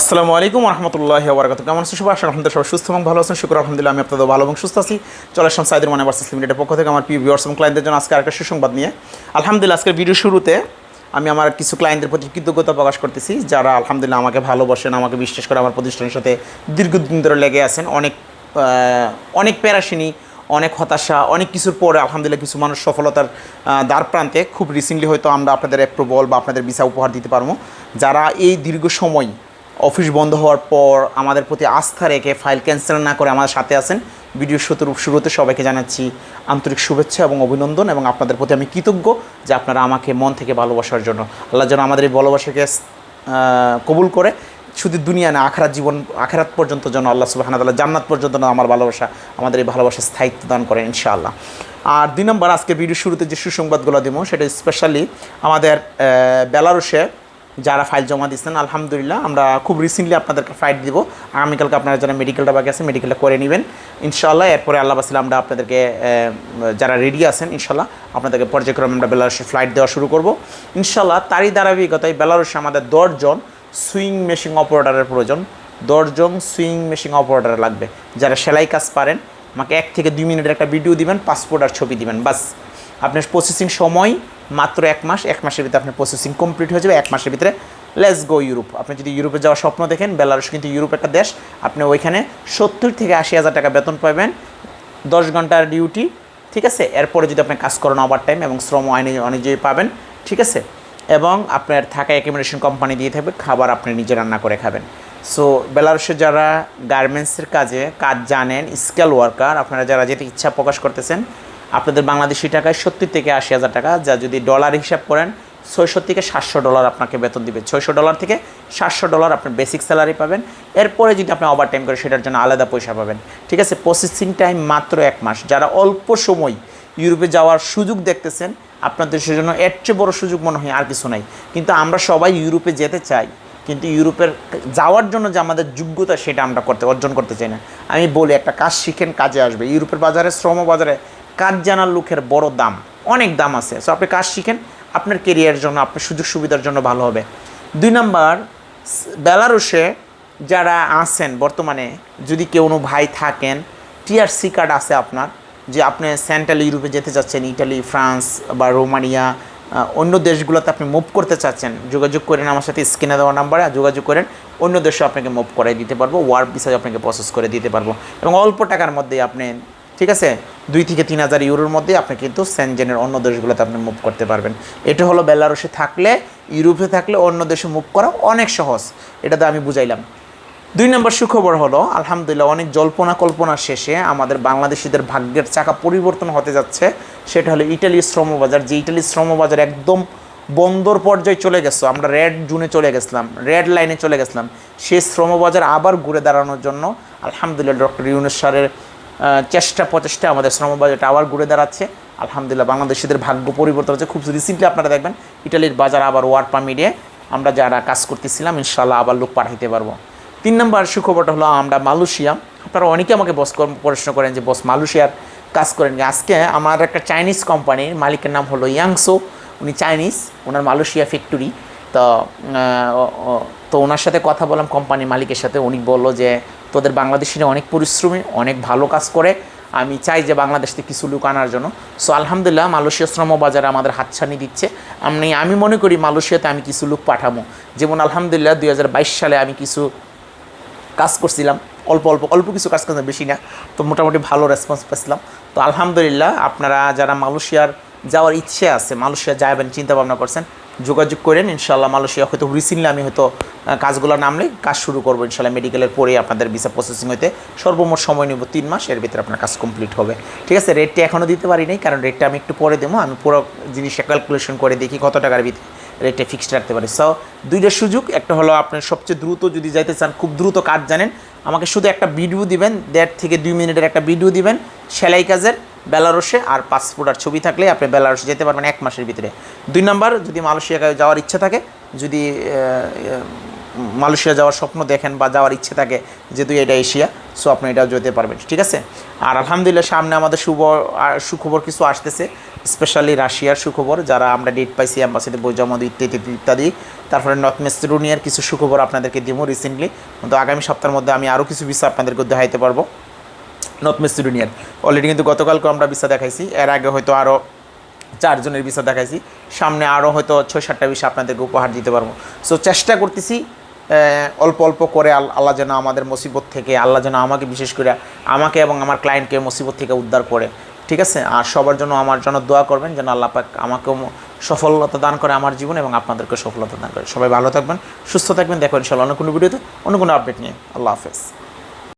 আসসালামু আলাইকুম রহমতুল্লাহ বরকাত কেমন আছেন সবাই? করি আপনাদের সবাই সুস্থ এবং ভালো আছেন। শুক্র আলহামদুলিল্লাহ, আমি আপনাদের ভালো এবং সুস্থ আছি। চলে আসলাম সাইদুর মানে ভার্সেস লিমিটেডের পক্ষ থেকে আমার প্রিয় ভিউয়ার্স এবং ক্লায়েন্টদের জন্য আজকে আরেকটা সুসংবাদ নিয়ে। আলহামদুলিল্লাহ, আজকের ভিডিও শুরুতে আমি আমার কিছু ক্লায়েন্টদের প্রতি কৃতজ্ঞতা প্রকাশ করতেছি, যারা আলহামদুলিল্লাহ আমাকে ভালোবাসেন, আমাকে বিশ্বাস করে আমার প্রতিষ্ঠানের সাথে দীর্ঘদিন ধরে লেগে আছেন। অনেক অনেক প্যারাসিনী অনেক হতাশা, অনেক কিছুর পরে আলহামদুলিল্লাহ কিছু মানুষ সফলতার দ্বার প্রান্তে। খুব রিসেন্টলি হয়তো আমরা আপনাদের অ্যাপ্রুভাল বা আপনাদের ভিসা উপহার দিতে পারব। যারা এই দীর্ঘ সময় অফিস বন্ধ হওয়ার পর আমাদের প্রতি আস্থা রেখে ফাইল ক্যান্সেল না করে আমাদের সাথে আছেন ভিডিও শুরু শুরুতে সবাইকে জানাচ্ছি আন্তরিক শুভেচ্ছা এবং অভিনন্দন এবং আপনাদের প্রতি আমি কৃতজ্ঞ যে আপনারা আমাকে মন থেকে ভালোবাসার জন্য আল্লাহ যেন আমাদের এই ভালোবাসাকে কবুল করে শুধু দুনিয়া না আখরাত জীবন আখরাত পর্যন্ত যেন আল্লাহ সুবাহ তাল্লাহ জান্নাত পর্যন্ত যেন আমার ভালোবাসা আমাদের এই ভালোবাসা স্থায়িত্ব দান করেন ইনশাআল্লাহ। আর দুই নম্বর আজকে ভিডিও শুরুতে যে সুসংবাদগুলো দিব সেটা স্পেশালি আমাদের আহ, বেলারুশে যারা ফাইল জমা দিচ্ছেন, আলহামদুলিল্লাহ, আমরা খুব রিসেন্টলি আপনাদেরকে ফ্লাইট দিব। আগামীকালকে আপনারা যারা মেডিকেলটা বাকি আছে মেডিকেলটা করে নেবেন। ইনশাল্লাহ এরপরে আল্লাহ বাসিল আমরা আপনাদেরকে যারা রেডি আছেন ইনশাল্লাহ আপনাদেরকে পর্যায়ক্রমে আমরা বেলারুশে ফ্লাইট দেওয়া শুরু করব। ইনশাল্লাহ তারই ধারাবাহিকতায় বেলারুশে আমাদের দশজন সুইং মেশিন অপারেটারের প্রয়োজন। দশজন সুইং মেশিন অপারেটার লাগবে। যারা সেলাই কাজ পারেন, আমাকে এক থেকে দুই মিনিটের একটা ভিডিও দিবেন পাসপোর্ট আর ছবি দিবেন, বাস। আপনার প্রসেসিং সময় মাত্র এক মাস, এক মাসের ভিতরে আপনার প্রসেসিং কমপ্লিট হয়ে যাবে, এক মাসের ভিতরে লেটস গো ইউরোপ আপনি যদি ইউরোপে যাওয়ার স্বপ্ন দেখেন বেলারুশ কিন্তু ইউরোপ একটা দেশ, আপনি ওইখানে সত্তর থেকে আশি হাজার টাকা বেতন পাবেন, দশ ঘণ্টার ডিউটি ঠিক আছে? এরপরে যদি আপনি কাজ করেন ওভার টাইম এবং শ্রম আইনে অনুযায়ী পাবেন, ঠিক আছে? এবং আপনার থাকা অ্যাকোমোডেশন কোম্পানি দিয়ে থাকবে, খাবার আপনি নিজে রান্না করে খাবেন। সো বেলারুশে যারা গার্মেন্টসের কাজে, কাজ জানেন স্কেল ওয়ার্কার আপনারা যারা যেতে ইচ্ছা প্রকাশ করতেছেন আপনাদের বাংলাদেশি টাকায় সত্তর থেকে আশি হাজার টাকা, যা যদি ডলার হিসাব করেন ছয়শো থেকে সাতশো ডলার আপনাকে বেতন দিবে। ছয়শো ডলার থেকে সাতশো ডলার আপনার বেসিক স্যালারি পাবেন। এরপরে যদি আপনি ওভার টাইম করে, সেটার জন্য আলাদা পয়সা পাবেন। ঠিক আছে? প্রসেসিং টাইম মাত্র এক মাস। যারা অল্প সময় ইউরোপে যাওয়ার সুযোগ দেখতেছেন, আপনাদের সেজন্য এর চেয়ে বড় সুযোগ মনে হয় আর কিছু নাই। কিন্তু আমরা সবাই ইউরোপে যেতে চাই। কিন্তু ইউরোপের যাওয়ার জন্য যে আমাদের যোগ্যতা, সেটা আমরা করতে, অর্জন করতে চাই না। আমি বলি, একটা কাজ শিখেন, কাজে আসবে। ইউরোপের বাজারে শ্রম বাজারে কাজ জানার লোকের বড় দাম, অনেক দাম আছে। সো আপনি কাজ শিখেন, আপনার কেরিয়ারের জন্য, আপনার সুযোগ সুবিধার জন্য ভালো হবে। দুই নাম্বার বেলারুশে যারা আছেন বর্তমানে, যদি কেউ কোনো ভাই থাকেন টিআরসি কার্ড আছে আপনার, যে আপনি সেন্ট্রাল ইউরোপে যেতে চাচ্ছেন ইটালি ফ্রান্স বা রোমানিয়া অন্য দেশগুলোতে আপনি মুভ করতে চাচ্ছেন, যোগাযোগ করেন আমার সাথে, স্ক্রিনে দেওয়া নাম্বারে যোগাযোগ করেন, অন্য দেশে আপনাকে মুভ করে দিতে পারব ওয়ার্ক ভিসা আপনাকে প্রসেস করে দিতে পারব। এবং অল্প টাকার মধ্যে আপনি ঠিক আছে? দুই থেকে তিন হাজার ইউরোর মধ্যে আপনি কিন্তু সেনজেনের অন্য দেশগুলোতে আপনি মুভ করতে পারবেন। এটা হলো বেলারুশে থাকলে ইউরোপে থাকলে অন্য দেশে মুভ করা অনেক সহজ। এটা তো আমি বুঝাইলাম। দুই নম্বর সুখবর হলো, আলহামদুলিল্লাহ অনেক জল্পনা কল্পনা শেষে আমাদের বাংলাদেশিদের ভাগ্যের চাকা পরিবর্তন হতে যাচ্ছে। সেটা হলো ইটালির শ্রমবাজার। যে ইটালির শ্রমবাজার একদম বন্দর পর্যায়ে চলে গেছো, আমরা রেড জুনে চলে গেছিলাম রেড লাইনে চলে গেছিলাম। সেই শ্রমবাজার আবার ঘুরে দাঁড়ানোর জন্য আলহামদুলিল্লাহ ডক্টর ইউনুস স্যারের চেষ্টা প্রচেষ্টা আমাদের শ্রমবাজারটা আবার ঘুরে দাঁড়াচ্ছে। আলহামদুলিল্লাহ বাংলাদেশিদের ভাগ্য পরিবর্তন হচ্ছে। খুব রিসেন্টলি আপনারা দেখবেন, ইটালির বাজার আবার ওয়ার্ক পারমিটে আমরা যারা কাজ করতেছিলাম ইনশাল্লাহ আবার লোক পাঠাইতে পারব। তিন নম্বর সুখবরটা হলো আমরা মালয়েশিয়া। আপনারা অনেকে আমাকে বস প্রশ্ন করেন যে বস মালয়েশিয়ার কাজ করেন আজকে আমার একটা চাইনিজ কোম্পানির মালিকের নাম হলো ইয়াংসো উনি চাইনিজ ওনার মালয়েশিয়া ফ্যাক্টরি তো তো ওনার সাথে কথা বললাম কোম্পানির মালিকের সাথে। উনি বলল যে তোদের বাংলাদেশিরা অনেক পরিশ্রমী, অনেক ভালো কাজ করে। আমি চাই যে বাংলাদেশ থেকে কিছু লোক আনার জন্য। সো আলহামদুলিল্লাহ, মালয়েশিয়া শ্রম বাজারে আমাদের হাতছানি দিচ্ছে। আমি আমি মনে করি মালয়েশিয়াতে আমি কিছু লোক পাঠাবো। যেমন আলহামদুলিল্লাহ, দুই হাজার বাইশ সালে আমি কিছু কাজ করছিলাম। অল্প অল্প অল্প কিছু কাজ করছিলাম, বেশি না। তো মোটামুটি ভালো রেসপন্স পেয়েছিলাম। তো আলহামদুলিল্লাহ, আপনারা যারা মালয়েশিয়ার যাওয়ার ইচ্ছে আছে, মালয়েশিয়া যাবেন চিন্তা ভাবনা করছেন যোগাযোগ করেন ইনশাল্লাহ মালয়েশিয়া হয়তো রিসেন্টলি আমি হয়তো কাজগুলো নামলে কাজ শুরু করব ইনশাল্লাহ মেডিকেলের পরে আপনাদের ভিসা প্রসেসিং হতে সর্বমোট সময় নেব তিন মাস, এর ভিতরে আপনার কাজ কমপ্লিট হবে। ঠিক আছে রেটটা এখনও দিতে পারি নাই, কারণ রেটটা আমি একটু পরে দেবো, আমি পুরো জিনিসটা ক্যালকুলেশন করে দেখি কত টাকার ভিতরে রেটটা ফিক্সড রাখতে পারি। সো দুইটা সুযোগ, একটা হলো আপনার সবচেয়ে দ্রুত যদি যাইতে চান, খুব দ্রুত কাজ জানেন, আমাকে শুধু একটা ভিডিও দিবেন, দেড় থেকে দুই মিনিটের একটা ভিডিও দিবেন, সেলাই কাজের বেলারসে আর পাসপোর্ট আর ছবি থাকলে আপনি বেলারসে যেতে পারবেন এক মাসের ভিতরে। দুই নাম্বার, যদি মালয়েশিয়া যাওয়ার ইচ্ছা থাকে, যদি মালয়েশিয়া যাওয়ার স্বপ্ন দেখেন বা যাওয়ার ইচ্ছে থাকে যেহেতু এটা এশিয়া, সো আপনি এটাও যেতে পারবেন, ঠিক আছে? আর আলহামদুলিল্লাহ সামনে আমাদের শুভ সুখবর কিছু আসতেছে, স্পেশালি রাশিয়ার সুখবর, যারা আমরা ডেট পাইছি অ্যাম্বাসিতে বই জমা ইত্যাদি ইত্যাদি। তারপরে নর্থ মেসিডোনিয়ার কিছু সুখবর আপনাদেরকে দিব রিসেন্টলি, কিন্তু আগামী সপ্তাহের মধ্যে আমি আরও কিছু বিষয় আপনাদেরকে দেখাইতে পারব। নর্থ মেসিডোনিয়ার অলরেডি কিন্তু গতকালকে আমরা ভিসা দেখাইছি। এর আগে হয়তো আরও চারজনের ভিসা দেখাইছি। সামনে আরও হয়তো ছয় সাতটা ভিসা আপনাদেরকে উপহার দিতে পারব। সো চেষ্টা করতেছি অল্প অল্প করে আল- আল্লাহ যেন আমাদের মুসিবত থেকে, আল্লাহ যেন আমাকে বিশেষ করে আমাকে এবং আমার ক্লায়েন্টকে মুসিবত থেকে উদ্ধার করে। ঠিক আছে? আর সবার জন্য আমার জন্য দোয়া করবেন যেন আল্লাহ পাক আমাকেও সফলতা দান করে আমার জীবনে এবং আপনাদেরকে সফলতা দান করে। সবাই ভালো থাকবেন, সুস্থ থাকবেন। দেখো ইনশাল্লাহ অন্য কোনো ভিডিওতে, অন্য কোনো আপডেট নিয়ে। আল্লাহ হাফেজ।